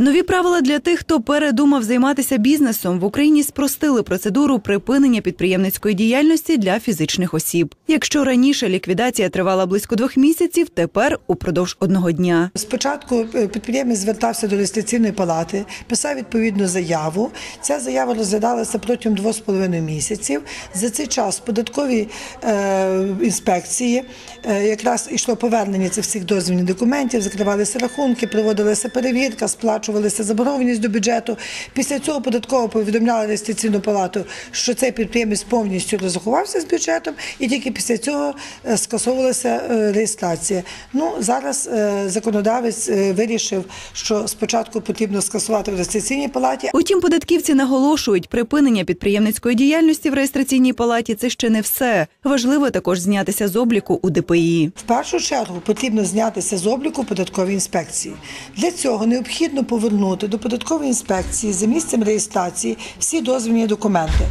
Нові правила для тих, хто передумав займатися бізнесом в Україні спростили процедуру припинення підприємницької діяльності для фізичних осіб. Якщо раніше ліквідація тривала близько двох місяців, тепер упродовж одного дня. Спочатку е, підприємець звертався до реєстраційної палати, писав відповідну заяву. Ця заява розглядалася протягом двох з половиною місяців. За цей час в податковій е, інспекції е, якраз йшло повернення цих всіх дозвільних документів, закривалися рахунки, проводилася перевірка, сплачувалася заборгованість до бюджету. Після цього податково повідомляла реєстраційну палату, що цей підприємець повністю розрахувався з бюджетом, і тільки після цього е, скасовувалася е, реєстрація. Ну зараз е, законодавець вирішив, що спочатку потрібно скасувати в реєстраційній палаті, Утім, податківці наголошують, припинення підприємницької діяльності в реєстраційній палаті це ще не все. Важливо також знятися з обліку у ДПІ. В першу чергу потрібно знятися з обліку податкової інспекції. Для цього необхідно повернути до податкової інспекції за місцем реєстрації всі дозвільні документи.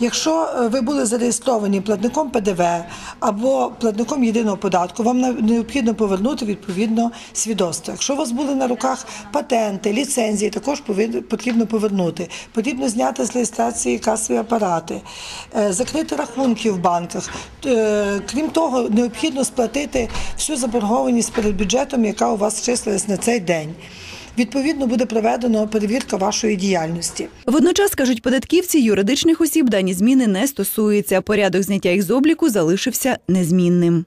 Якщо е, ви були зареєстровані платником ПДВ або платником єдиного податку, вам необхідно повернути відповідно свідоцтво. Якщо у вас були на руках патенти, ліцензії, також потрібно повернути. Потрібно зняти з реєстрації касові апарати, е, закрити рахунки в банках. Е, Крім того, необхідно сплатити всю заборгованість перед бюджетом, яка у вас числилась на цей день. Відповідно, буде проведено перевірка вашої діяльності. Водночас кажуть податківці, юридичних осіб дані зміни не стосуються. Порядок зняття їх з обліку залишився незмінним.